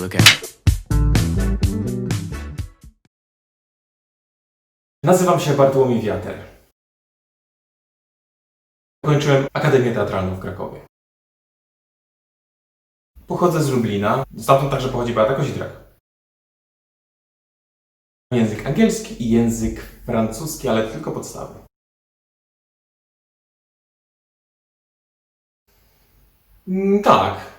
Look out. Nazywam się Bartłomiej Wiater. Kończyłem Akademię Teatralną w Krakowie. Pochodzę z Lublina, stamtąd także pochodzi Beata Kozidrak. Język angielski i język francuski, ale tylko podstawy. Mm, tak.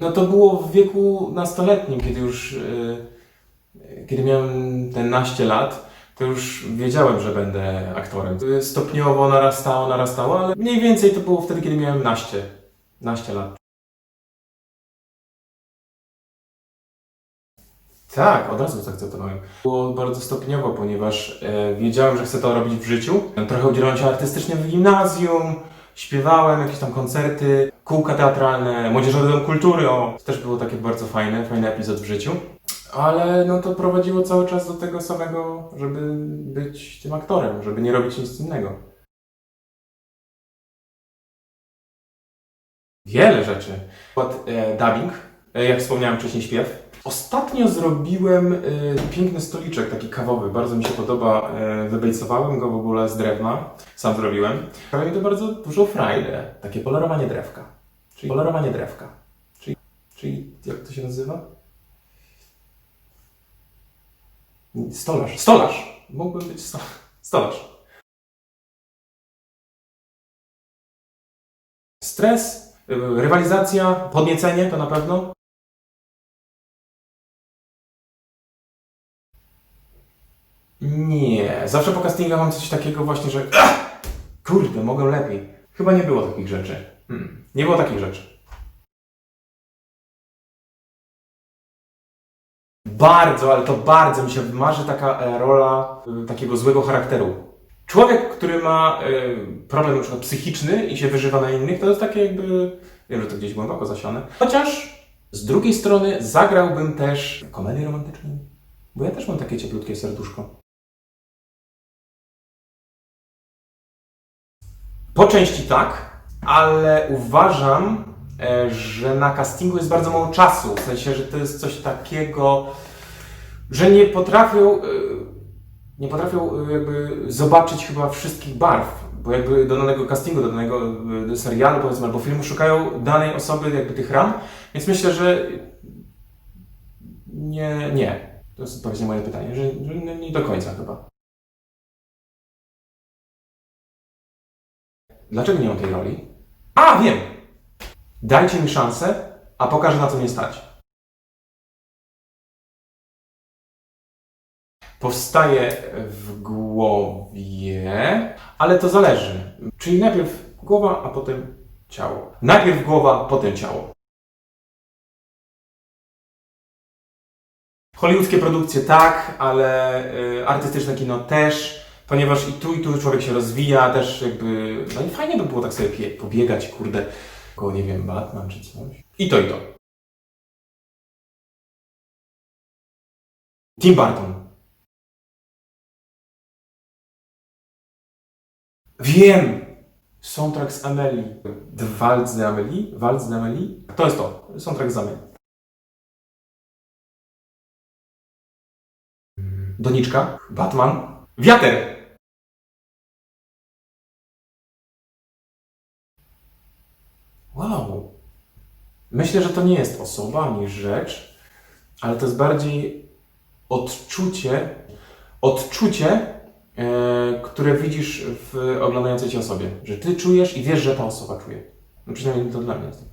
No to było w wieku nastoletnim, kiedy już, yy, kiedy miałem te naście lat, to już wiedziałem, że będę aktorem. Stopniowo narastało, narastało, ale mniej więcej to było wtedy, kiedy miałem naście, naście lat. Tak, od razu zaakceptowałem. Było bardzo stopniowo, ponieważ e, wiedziałem, że chcę to robić w życiu. Trochę udzielałem się artystycznie w gimnazjum, śpiewałem jakieś tam koncerty, kółka teatralne, Młodzieżowy Dom Kultury, o, to też było takie bardzo fajne, fajny epizod w życiu. Ale no to prowadziło cały czas do tego samego, żeby być tym aktorem, żeby nie robić nic innego. Wiele rzeczy. Przykład e, dubbing, e, jak wspomniałem wcześniej śpiew. Ostatnio zrobiłem e, piękny stoliczek, taki kawowy, bardzo mi się podoba. E, wybejcowałem go w ogóle z drewna, sam zrobiłem. Sprawia mi to bardzo dużo frajdę, takie polerowanie drewka. Czyli polerowanie drewka. Czyli, czyli jak to się nazywa? Stolarz. Stolarz! Mógłbym być sto... stolarz. Stres, y, rywalizacja, podniecenie to na pewno. Nie, zawsze po castingach mam coś takiego właśnie, że "Ach! kurde, mogę lepiej. Chyba nie było takich rzeczy. Hmm. Nie było takich rzeczy. Bardzo, ale to bardzo mi się marzy taka e, rola y, takiego złego charakteru. Człowiek, który ma y, problem na przykład psychiczny i się wyżywa na innych, to jest takie jakby, wiem, że to gdzieś głęboko zasiane. Chociaż z drugiej strony zagrałbym też w komedii romantycznej, bo ja też mam takie cieplutkie serduszko. Po części tak, ale uważam, e, że na castingu jest bardzo mało czasu. W sensie, że to jest coś takiego, że nie potrafią, e, nie potrafią e, jakby zobaczyć chyba wszystkich barw. Bo jakby do danego castingu, do danego e, serialu powiedzmy, albo filmu szukają danej osoby jakby tych ram. Więc myślę, że nie, nie. To jest odpowiedź na moje pytanie, że, że nie do końca chyba. Dlaczego nie mam tej roli? A, wiem! Dajcie mi szansę, a pokażę na co mnie stać. Powstaje w głowie, ale to zależy. Czyli najpierw głowa, a potem ciało. Najpierw głowa, potem ciało. Hollywoodzkie produkcje tak, ale y, artystyczne kino też, ponieważ i tu, i tu człowiek się rozwija, też jakby, no i fajnie by było tak sobie pobiegać, kurde, koło, nie wiem, Batman czy coś. I to, i to. Tim Burton. Wiem! Soundtrack z Amelie. Waltz z Amelie? Waltz z Amelie? To jest to. Soundtrack z Amelie. Doniczka. Batman. Wiater! Wow. Myślę, że to nie jest osoba ani rzecz, ale to jest bardziej odczucie, odczucie, e, które widzisz w oglądającej cię osobie. Że ty czujesz i wiesz, że ta osoba czuje. No przynajmniej to dla mnie jest.